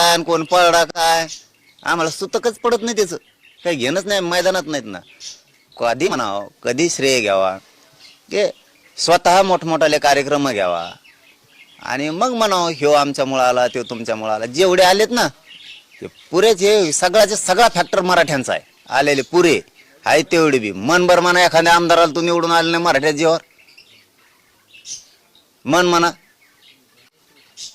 काय आणि कोण पळडा काय? आम्हाला सुतकच पडत नाही त्याचं. काही घेणंच नाही मैदानात नाहीत ना. कधी म्हणावं? कधी श्रेय घ्यावा? ते स्वतः मोठमोठाले कार्यक्रम घ्यावा. आणि मग म्हणावं ह्यो आमच्यामुळं आला तो तुमच्यामुळं आला. जेवढे आलेत ना ते पुरेच हे सगळ्याचे सगळा फॅक्टर मराठ्यांचा आहे. आलेले पुरे आहे तेवढे बी. मनभर म्हणा एखाद्या आमदाराला तू निवडून आले नाही मराठ्या जीवावर. मन म्हणा.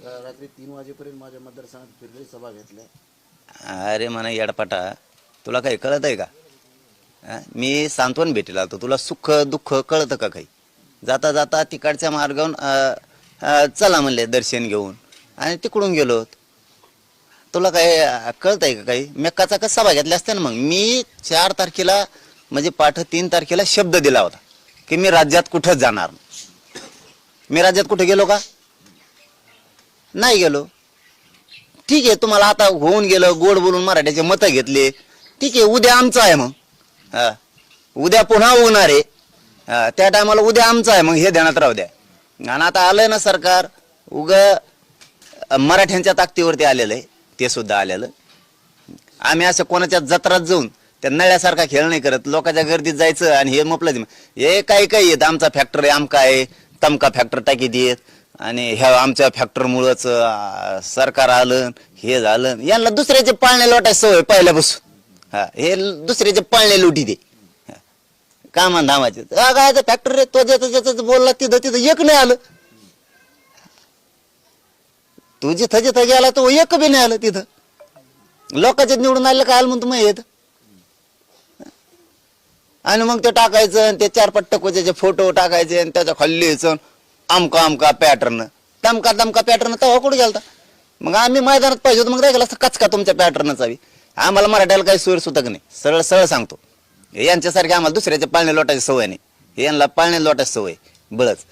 रात्री तीन वाजेपर्यंत माझ्या मतदारसंघात फिरले सभा घेतल्या अरे म्हणा येडपाटा. तुला काही कळत आहे का? हा? मी सांत्वन भेटीला आलतो. तुला सुख दुःख कळतं का काही? जाता जाता तिकडच्या मार्गावरून चला म्हणले दर्शन घेऊन. आणि तिकडून गेलो. तुला काय कळत कळतंय का काही? मेक्काचा कसा सभा घेतल्या असत्या ना मग? मी चार तारखेला म्हणजे पाठ तीन तारखेला शब्द दिला होता की मी राज्यात कुठंच जाणार? नाही. मी राज्यात कुठे गेलो का? नाही गेलो. ठीक आहे तुम्हाला आता होऊन गेलं गोड बोलून मराठ्याचे मतं घेतले. ठीक आहे उद्या आमचं आहे मग. हा. उद्या पुन्हा होणार आहे. हा, त्या टायमाला उद्या आमचं आहे मग हे ध्यानात राहू द्या. आणि आता आलंय ना सरकार उग मराठ्यांच्या ताकदीवरती आलेलं आहे. ते सुद्धा आलेलं. आम्ही असं कोणाच्या जत्रात जाऊन त्या नळ्यासारखा खेळ नाही करत. लोकांच्या गर्दीत जायचं आणि हे म्हटलं हे काही काही येत आमचा फॅक्टर आहे आमका आहे. तमका फॅक्टर टाकी देत. आणि ह्या आमच्या फॅक्टरमुळंच सरकार आलं हे झालं. यांना दुसऱ्याचे पाळणे लोटायची सवय पहिल्यापासून. हा हे दुसऱ्याचे पाळणे लोटी दे. कामा धामाचे काय फॅक्टर रे तो ज्याचं ज्याचं बोलला तिथं तिथं एक नाही आलं. तू जिथं जिथं गेला तो एक बी नाही आलं तिथं. लोकांच्या निवडून आलं काय आलं म्हणतो मग येत? आणि मग ते टाकायचं आणि ते चार पट्ट कोच्याचे फोटो टाकायचे आणि त्याच्याखाली अमका आमका पॅटर्न तमका तमका पॅटर्न तेव्हा कुठे गेलता? मग आम्ही मैदानात पाहिजे होतो मग काय असतं कचका तुमच्या पॅटर्नचा बी आम्हाला मराठ्याला काही सोयी सुतक नाही? सरळ सरळ सांगतो. हे यांच्यासारखे आम्हाला दुसऱ्याच्या पाळणे लोटायची सवय नाही. हे यांना पाळणे लोटायची सवय बळच.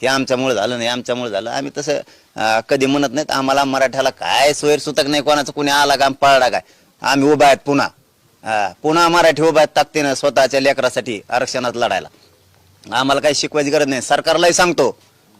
हे आमच्यामुळे झालं नाही आमच्यामुळे झालं. आम्ही तसं कधी म्हणत नाहीत आम्हाला मराठ्याला काय सोयर सुतक नाही कोणाचं कोणी आला का पळला काय आम्ही उभा आहेत पुन्हा. हा, पुन्हा मराठी उभा आहेत ताकदीनं स्वतःच्या लेकरासाठी आरक्षणात लढायला. आम्हाला काही शिकवायची गरज नाही. सरकारलाही सांगतो.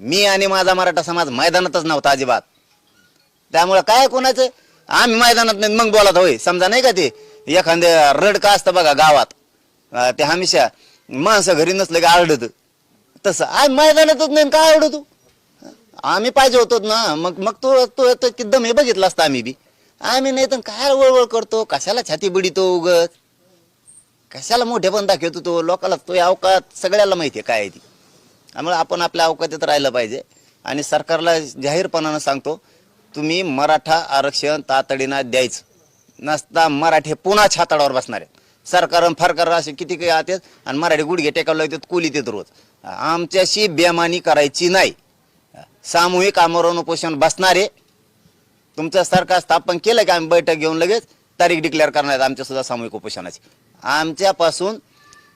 मी आणि माझा मराठा समाज मैदानातच नव्हता अजिबात. त्यामुळे काय कोणाचं? आम्ही मैदानात नाही मग बोलत होय. समजा नाही का ते? एखाद्या रड का असतं बघा गावात. ते हमेशा माणसं घरी नसलं की आरडत. तसं. आम्ही मैदानातच नाही काय आरडतो? आम्ही पाहिजे होतो ना. मग मग तो तो येतो की दम हे बघितलं असतं आम्ही बी. आम्ही नाही तर काय वळवळ करतो? कशाला छाती बिडितो उगत कशाला मोठे पण दाखवतो तो? लोकाला तो अवकात सगळ्याला माहिती आहे काय आहे ती. त्यामुळे आपण आपल्या अवकातीत राहिलं पाहिजे. आणि सरकारला जाहीरपणानं सांगतो तुम्ही मराठा आरक्षण तातडीनं द्यायचं. नसता मराठे पुन्हा छाताडावर बसणार आहेत. सरकार फरकार असे किती काही आतात आणि मराठी गुडघे टेकावं लागतात कुली देत रोज. आमच्याशी बेमानी करायची नाही. सामूहिक आमरण उपोषण बसणारे तुमचं सरकार स्थापन केलं की आम्ही बैठक घेऊन लगेच तारीख डिक्लेअर करणार आहेत आमच्या सुद्धा सामूहिक उपोषणाची. आमच्यापासून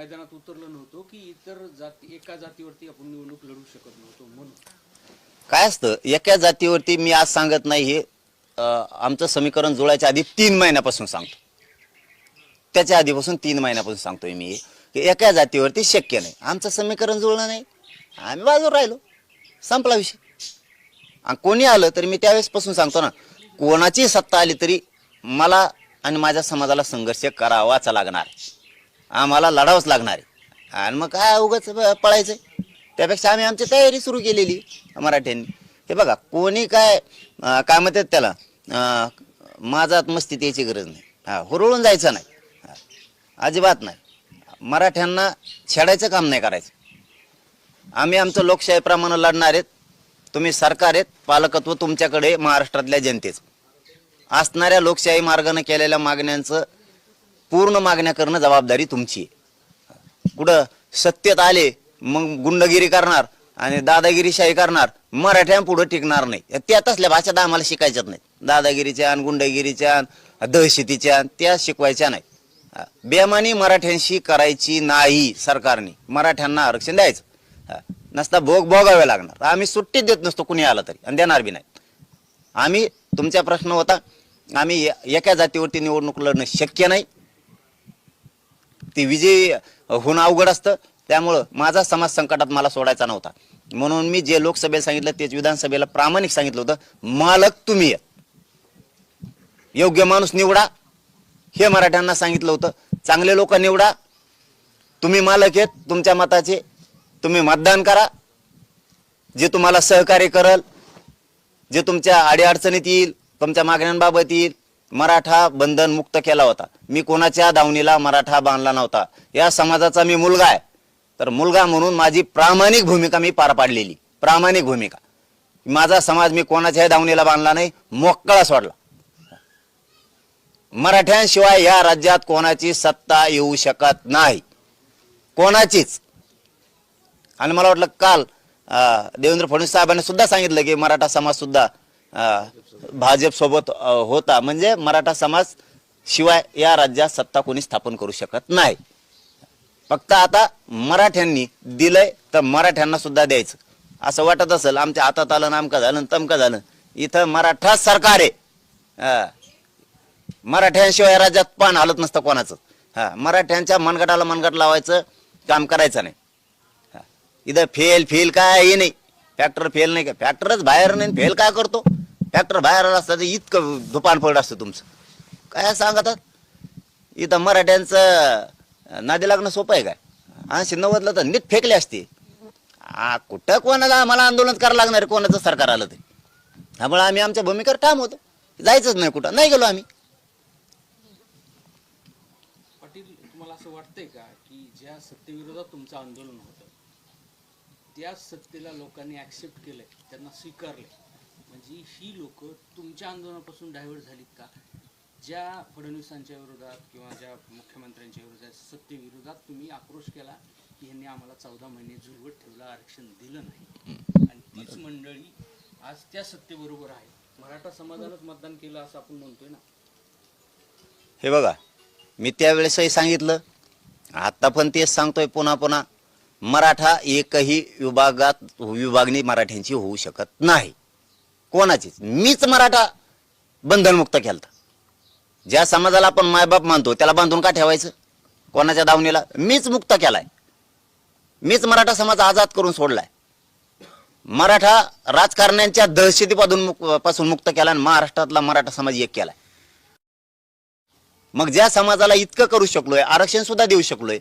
मैदानात उतरलो नव्हतो की इतर जाती एका जातीवरती आपण निवडणूक लढू शकत नव्हतो म्हणून. काय असतं? एका जातीवरती मी आज सांगत नाही हे अं, आमचं समीकरण जुळायच्या आधी तीन महिन्यापासून सांगतो. त्याच्या आधीपासून तीन महिन्यापासून सांगतोय मी की एका जातीवरती शक्य नाही. आमचं समीकरण जुळलं नाही. आम्ही बाजूला राहिलो. संपला विषय. आणि कोणी आलं तरी मी त्यावेळेसपासून सांगतो ना कोणाची सत्ता आली तरी मला आणि माझ्या समाजाला संघर्ष करावाच लागणार. आम्हाला लढावंच लागणार आहे. आणि मग काय उगाच पळायचं त्यापेक्षा आम्ही आमची तयारी सुरू केलेली मराठ्यांनी. हे बघा कोणी काय काय म्हणतात त्याला माझा माझात मस्ती त्याची गरज नाही. हा हुरळून जायचं नाही. अजिबात नाही. मराठ्यांना छेडायचं काम नाही करायचं. आम्ही आमचं लोकशाहीप्रमाणे लढणार आहेत. तुम्ही सरकार आहेत पालकत्व तुमच्याकडे महाराष्ट्रातल्या जनतेचं. असणाऱ्या लोकशाही मार्गाने केलेल्या मागण्यांचं पूर्ण मागण्या करणं जबाबदारी तुमची आहे. कुठं सत्तेत आले मग गुंडगिरी करणार आणि दादागिरीशाही करणार मराठ्यां पुढं टिकणार नाही. त्या तसल्या भाषा तर आम्हाला शिकायच्याच नाही दादागिरीच्या आणि गुंडगिरीच्या आणि दहशतीच्या आणि त्या शिकवायच्या नाही बेमानी मराठ्यांशी करायची नाही सरकारने. मराठ्यांना आरक्षण द्यायचं. नसता भोग भोगावे लागणार. आम्ही सुट्टी देत नसतो कुणी आलं तरी आणि देणार बी नाही. आम्ही तुमचा प्रश्न होता आम्ही एका जातीवरती निवडणूक लढणं शक्य नाही. ते विजयी होणं अवघड असतं. त्यामुळं माझा समाज संकटात मला सोडायचा नव्हता. म्हणून मी जे लोकसभेला सांगितलं तेच विधानसभेला प्रामाणिक सांगितलं होतं मालक तुम्ही योग्य माणूस निवडा. हे मराठ्यांना सांगितलं होतं. चांगले लोक निवडा. तुम्ही मालक आहेत तुमच्या मताचे. तुम्ही मतदान करा. जे तुम्हाला सहकार्य करल जे तुमच्या अडीअडचणीत येईल तुमच्या मागण्यांबाबत येईल मराठा बंधन मुक्त केला होता. मी कोणाच्या दावणीला मराठा बांधला नव्हता. या समाजाचा मी मुलगा आहे. तर मुलगा म्हणून माझी प्रामाणिक भूमिका मी पार पाडलेली. प्रामाणिक भूमिका. माझा समाज मी कोणाच्याही दावणीला बांधला नाही मोकळा सोडला. मराठ्यांशिवाय या राज्यात कोणाची सत्ता येऊ शकत नाही. कोणाचीच. आणि मला वाटलं काल देवेंद्र फडणवीस साहेबांनी सुद्धा सांगितलं की मराठा समाज सुद्धा भाजप सोबत होता. म्हणजे मराठा समाज शिवाय या राज्यात सत्ता कोणी स्थापन करू शकत नाही. फक्त आता मराठ्यांनी दिलंय तर मराठ्यांना सुद्धा द्यायचं. असं वाटत असेल आमच्या हातात आलं नामका झालं तमका झालं. इथं मराठा सरकार आहे. हा. मराठ्यांशिवाय राज्यात पान हालत नसतं कोणाचं. हा मराठ्यांच्या मनगटाला मनगट लावायचं काम करायचं नाही. हा. इथं फेल फेल काय हे नाही. फॅक्टर फेल नाही का? फॅक्टरच बाहेर नाही फेल काय करतो? फॅक्टर बाहेर आला असता तर इतकं दुपान पडलं असतं तुमचं. काय सांगतात इथं मराठ्यांचं नादी लागणं सोपं आहे काय? ऐंशी नव्वदला तर नीट फेकले असते. आ, कुठं कोणाला आम्हाला आंदोलन करायला लागणार? कोणाचं सरकार आलं ते? त्यामुळे आम्ही आमच्या भूमिकेवर ठाम होतो. जायचंच नाही कुठं. नाही गेलो आम्ही. पाटील तुम्हाला असं वाटतंय का की ज्या सत्तेविरोधात तुमचं आंदोलन होतं त्या सत्तेला लोकांनी ऍक्सेप्ट केलंय त्यांना स्वीकारले म्हणजे ही लोक तुमच्या आंदोलनापासून डायव्हर्ट झालीत का? ज्या फडणवीसांच्या विरोधात किंवा ज्या मुख्यमंत्र्यांच्या विरोधात सत्तेविरोधात तुम्ही आक्रोश केला की यांनी आम्हाला चौदा महिने झुलवत ठेवलं आरक्षण दिलं नाही. आणि तीच मंडळी आज त्या सत्तेबरोबर आहे. मराठा समाजानंच मतदान केलं असं आपण म्हणतोय ना. हे बघा मी त्यावेळेसही सांगितलं आता पण तेच सांगतोय पुन्हा पुन्हा मराठा एकही विभागात विभागणी मराठ्यांची होऊ शकत नाही. कोणाचीच. मीच मराठा बंधनमुक्त केलता. ज्या समाजाला आपण मायबाप मानतो त्याला बांधून का ठेवायचं? कोणाच्या दावणीला? मीच मुक्त केलाय. मीच मराठा समाज आजाद करून सोडलाय. मराठा राजकारण्यांच्या दहशतीपासून पासून मुक्त केला आणि महाराष्ट्रातला मराठा समाज एक केलाय. मग ज्या समाजाला इतकं करू शकलोय आरक्षण सुद्धा देऊ शकलोय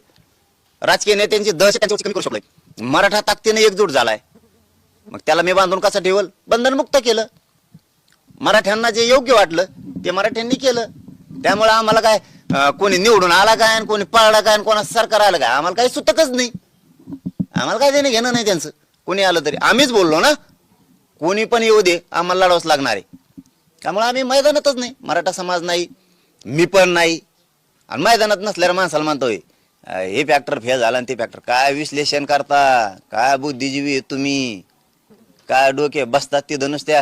राजकीय नेत्यांची दहशत कमी करू शकलोय मराठा ताकदीने एकजूट झालाय. मग त्याला मी बांधून कसं ठेवल? बंधनमुक्त केलं. मराठ्यांना जे योग्य वाटलं ते मराठ्यांनी केलं. त्यामुळे आम्हाला काय कोणी निवडून आला काय आणि कोणी पळला काय आणि कोणा सरकार आलं काय? आम्हाला काही सुतकच नाही. आम्हाला काय देणं घेणं नाही त्यांचं. कोणी आलं तरी. आम्हीच बोललो ना. कोणी पण येऊ दे आम्हाला लढावंच लागणार आहे. त्यामुळे आम्ही मैदानातच नाही. मराठा समाज नाही. मी पण नाही. आणि मैदानात नसल्यावर माणसाला म्हणतोय हे फॅक्टर फेल झाला आणि ते फॅक्टर काय विश्लेषण करता? काय बुद्धिजीवी आहे तुम्ही? काय डोके बसतात तिथं नुसत्या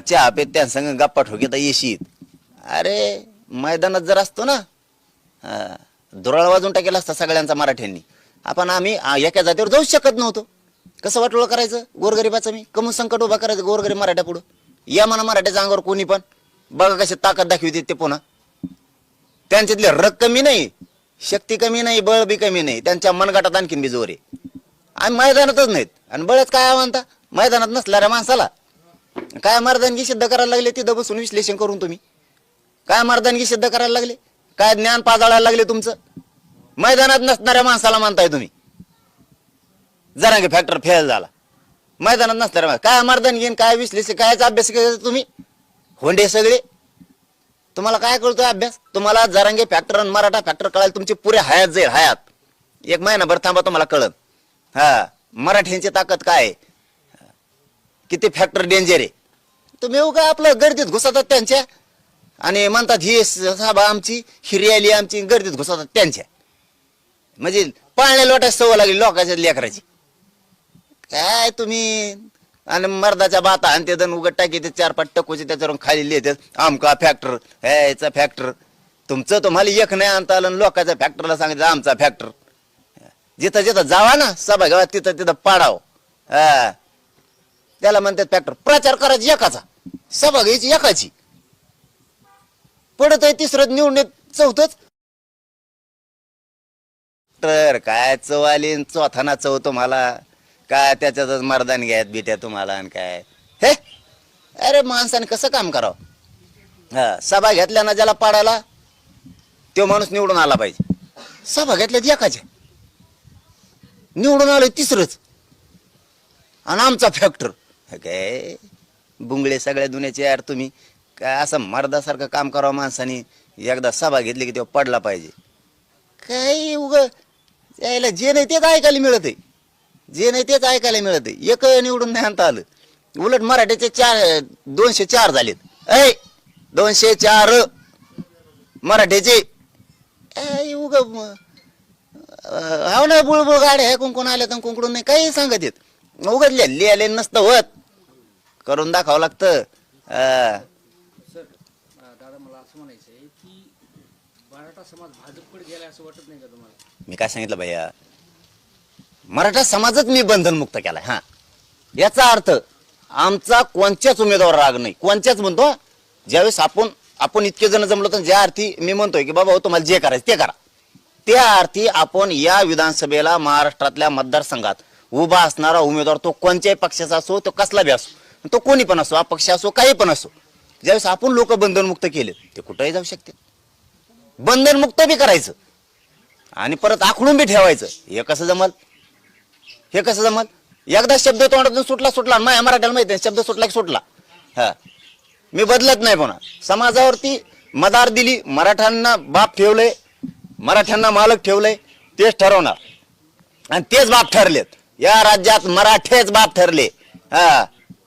चहा पेत त्यांसंग गप्पा ठोकेता येशीत. अरे मैदानात जर असतो ना दुराळ वाजून टाकेला असता सगळ्यांचा मराठ्यांनी. आपण आम्ही एका जातीवर जाऊच शकत नव्हतो. कसं वाटलं करायचं? गोरगरिबाचं मी? कमून संकट उभा करायचं गोरगरीब मराठ्या पुढं? या म्हणा मराठ्याच्या अंगावर कोणी पण. बघा कशी ताकद दाखविते ते पुन्हा. त्यांच्यातले रग कमी नाही शक्ती कमी नाही बळ बी कमी नाही. त्यांच्या मनगटात आणखीन बी जोर आहे. आम्ही मैदानातच नाहीत. आणि बळच काय म्हणता मैदानात नसणाऱ्या माणसाला. काय मर्दानगी सिद्ध करायला लागले तिथं बसून विश्लेषण करून तुम्ही? काय मर्दानगी सिद्ध करायला लागले? काय ज्ञान पाजाळायला लागले तुमचं? मैदानात नसणाऱ्या माणसाला मानताय तुम्ही. जरा फॅक्टर फेल झाला. मैदानात नसणाऱ्या काय मर्दानगी घेईन काय विश्लेषण कायचा अभ्यास केला तुम्ही? होंडे सगळे? तुम्हाला काय कळतोय अभ्यास? तुम्हाला जरांगे फॅक्टर आणि मराठा फॅक्टर कळायला तुमची पुरे हयात जाईल हयात. एक महिनाभर थांबा तुम्हाला कळत हा मराठ्यांची ताकद काय की किती फॅक्टर डेंजर आहे? तुम्ही उगा आपलं गर्दीत घुसतात त्यांच्या. आणि म्हणतात ही सभा आमची ही रॅली आमची गर्दीत घुसतात त्यांच्या. म्हणजे पाळण्या लोटायची सवय लागली लोकांच्या लेकराची. काय तुम्ही? आणि मर्दाच्या बाता आणि ते दन उघड टाकी ते चार पाच टकूचे त्याच्यावरून खाली लिहितात आमका फॅक्टर ह्याचा फॅक्टर तुमचं तुम्हाला एक नाही आणता आलं आणि लोकांच्या फॅक्टरला सांगितलं आमचा फॅक्टर जिथं जिथं जावा ना सभा सभागृहात तिथं तिथं पाडाव. हा. त्याला म्हणतात फॅक्टर प्रचार करायची एकाचा. सभा घ्यायची एकाची. पडत आहे तिसरं निवडून येत चौथच. तर काय चव आली न चौथाना चव तुम्हाला? काय त्याच्यातच मर्दान घ्यात बिट्या तुम्हाला आणि काय? हे? अरे माणसाने कसं काम करावं? हा. सभा घेतल्या ना ज्याला पाडायला तो माणूस निवडून आला पाहिजे. सभा घेतल्या एकाच्या निवडून आलोय तिसरंच. आणि आमचा फॅक्टर काय बुंगळे सगळ्या दुनियाचे यार तुम्ही. काय असं मर्दासारखं काम करावं माणसाने. एकदा सभा घेतली की तेव्हा पडला पाहिजे. काही उग यायला जे नाही तेच ऐकायला मिळत आहे जे नाही तेच ऐकायला मिळत आहे एक निवडून नाही आणता आलं. उलट मराठीचे चार दोनशे चार झालेत. ऐ दोनशे चार. मराठीचे. ऐ उग हाव ना बुळबुळ गाड्या आहे कोण कोण आल्या तर कुंकडून नाही काही सांगत येत. उगत लिहिले नसतं होत. करून दाखवावं लागतं. सर अं, दादा मला असं म्हणायचं आहे की मराठा समाज भाजपकडे गेला असं वाटत नाही का तुम्हाला? मी काय सांगितलं भैया? मराठा समाजच मी बंधनमुक्त केलाय हा. याचा अर्थ आमचा कोणत्याच उमेदवार राग नाही. कोणत्याच म्हणतो हा. ज्यावेळेस आपण आपण इतके जण जमलो तर ज्या अर्थी मी म्हणतोय की बाबा हो, तुम्हाला जे करायचं ते करा. त्या अर्थी आपण या विधानसभेला महाराष्ट्रातल्या मतदारसंघात उभा असणारा उमेदवार तो कोणत्याही पक्षाचा असो तो कसला बी असो. तो कोणी पण असो अपक्ष असो काही पण असो. ज्यावेळेस आपण लोक बंधनमुक्त केले ते कुठंही जाऊ शकते. बंधनमुक्त बी करायचं. आणि परत आखडून बी ठेवायचं. हे कसं जमल? हे कसं जमल? एकदा शब्द तोंडातून सुटला सुटला. आणि माझ्या मराठ्याला माहिती आहे, शब्द सुटला की सुटला. हा. मी बदलत नाही पुन्हा. समाजावरती मदार दिली मराठ्यांना बाप ठेवलंय मराठ्यांना मालक ठेवलंय तेच ठरवणार. आणि तेच बाप ठरलेत. या राज्यात मराठेच बाप ठरले. हा.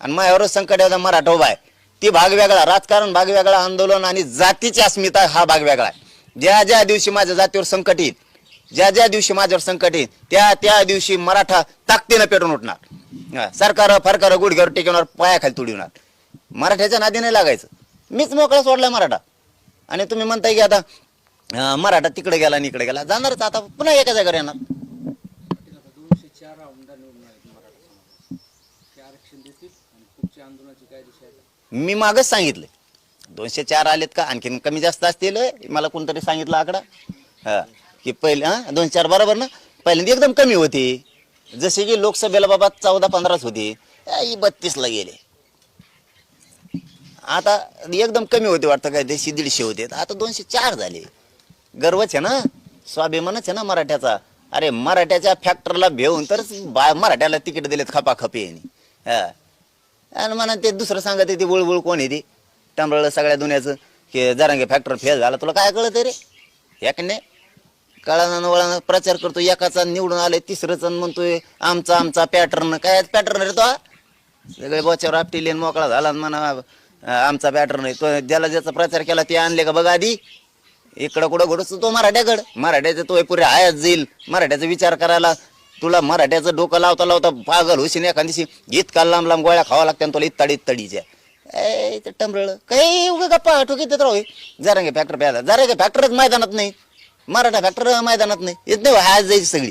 आणि माझ्यावरच संकट मराठा उभा आहे. ती भाग वेगळा राजकारण भाग वेगळा आंदोलन आणि जातीची अस्मिता हा भाग वेगळा आहे. ज्या ज्या दिवशी माझ्या जातीवर संकट येईल ज्या ज्या दिवशी माझ्यावर संकट येईल त्या त्या दिवशी मराठा ताकदीनं पेटून उठणार. सरकार फरकार गुडघ्यावर टेकवणार पायाखाली तुडवणार मराठ्याच्या नादी नाही लागायचं. मीच मोकळा सोडला मराठा. आणि तुम्ही म्हणताय की आता मराठा तिकडे गेला आणि इकडे गेला. जाणारच आता पुन्हा एका जागेवर येणार पाटील आता दोनशे चार आमदार निवडून आहेत मराठा समाजाचे ते आरक्षण देतील आणि पुढच्या आंदोलनाची काय दिशा आहे का? मी मागच सांगितलं. दोनशे चार आलेत का? आणखीन कमी जास्त असतील मला कोणतरी सांगितलं आकडा? हा की पहिले हां दोन चार बरोबर ना? पहिल्यांदा एकदम कमी होते. जसे की लोकसभेला बाबा चौदा पंधराच होते. बत्तीसला गेले. आता एकदम कमी होते वाटतं काय? देशी दीडशे होते. आता दोनशे चार झाले. गर्वच आहे ना? स्वाभिमानच आहे ना मराठ्याचा? अरे मराठ्याच्या फॅक्टरला भेऊन तरच बा मराठ्याला तिकीट दिलेत खपाखपी यांनी हा. आणि म्हणा ते दुसरं सांगत ते बुळबुळ कोण आहे ती? टांबळ सगळ्या दुनियाचं. की जरांगे फॅक्टर फेल झाला. तुला काय कळत रे? एक नाही. कळानं वळानं प्रचार करतो. एकाचा निवडून आले तिसरंचा म्हणतोय आमचा आमचा पॅटर्न काय पॅटर्न रे तो? सगळे बोच्यावर आपटी मोकळा झाला म्हणा आमचा पॅटर्न आहे. तो ज्याला ज्याचा प्रचार केला ते आणले का बघा आधी? इकडं कुठं घडूच तो मराठ्याकडं. मराठ्याचं तो पुरे आयात जाईल. मराठ्याचा विचार करायला तुला मराठ्याचं डोकं लावता लावता पागल होशील एखाद दिवशी. इतका लांब लांब गोळ्या खावा लागत्या तुला इत्ताडी इत्ताडीच्या ए ते टमरळ. काही उगा गप्पा ठोकीत राहू जरांगे फॅक्टर प्यायला जरा फॅक्टरच मैदानात नाही. मराठा फॅक्टर मैदानात नाही. येत नाही आज जायची सगळी.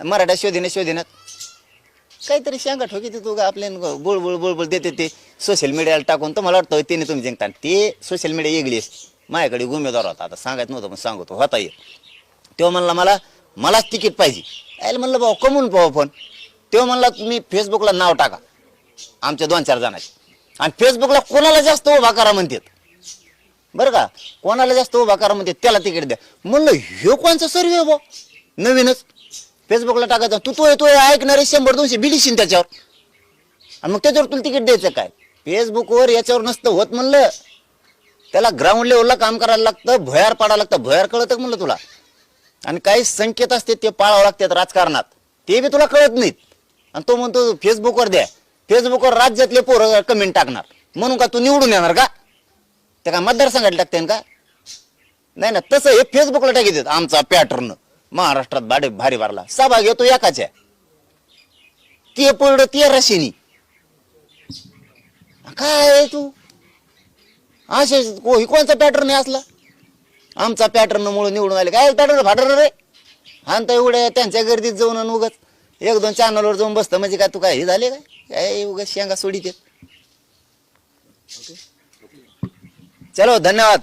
मराठा शोधीने शोधीनात काहीतरी शांगा ठोकी तू का आपल्या बोळ बोळ बोळ बोळ देते ते. सोशल मीडियाला टाकून तर मला वाटतं त्याने तुम्ही जिंकता ते सोशल मीडिया वेगळी माझ्याकडे उमेदवार होता. आता सांगायचं नव्हतं पण सांगतो. होता ये तेव्हा म्हणला मला मलाच तिकीट पाहिजे. यायला म्हणलं भाऊ कमवून पाहू पण. तेव्हा म्हणला तुम्ही फेसबुकला नाव टाका. आमच्या दोन चार जणांचे. आणि फेसबुकला कोणाला जास्त उभा करा म्हणतात? बरं का? कोणाला जास्त उभा करा म्हणते त्याला तिकीट द्या. म्हणलं ह्यो कोणचा सर्वे बा नवीनच. फेसबुकला टाकायचा. तू तो तो ऐकणारे शंभर दोनशे बिडीशीन त्याच्यावर. आणि मग त्याच्यावर तुला तिकीट द्यायचं काय? फेसबुकवर याच्यावर नसतं होत म्हणलं. त्याला ग्राउंड लेवलला काम करायला लागतं भयार पाडायला लागतं. भयार कळतं म्हणलं तुला? आणि काही संकेत असते ते पाळावं लागतात राजकारणात. ते बी तुला कळत नाहीत. आणि तो म्हणतो फेसबुकवर द्या. फेसबुकवर राज्यातले पोरं कमेंट टाकणार. म्हणून का तू निवडून येणार का? ते मतदार मतदारसंघात टाकते का? नाही ना तसं हे फेसबुकला टाकी देत आमचा पॅटर्न महाराष्ट्रात भाडे भारी भरला. सभा घेतो एकाच्या. ते पडलं ते रशिनी. काय तू? असे को- कोणचा पॅटर्न आहे असला? आमचा पॅटर्न मुळे निवडून आले. काय पॅटर्न फाटर्न रे? आणि तर एवढे त्यांच्या गर्दीत जाऊन आणि उगाच एक दोन चॅनलवर जाऊन बसतं. म्हणजे काय तू काय हे झाले काय? काय उगाच शेंगा सोडी ते चलो धन्यवाद.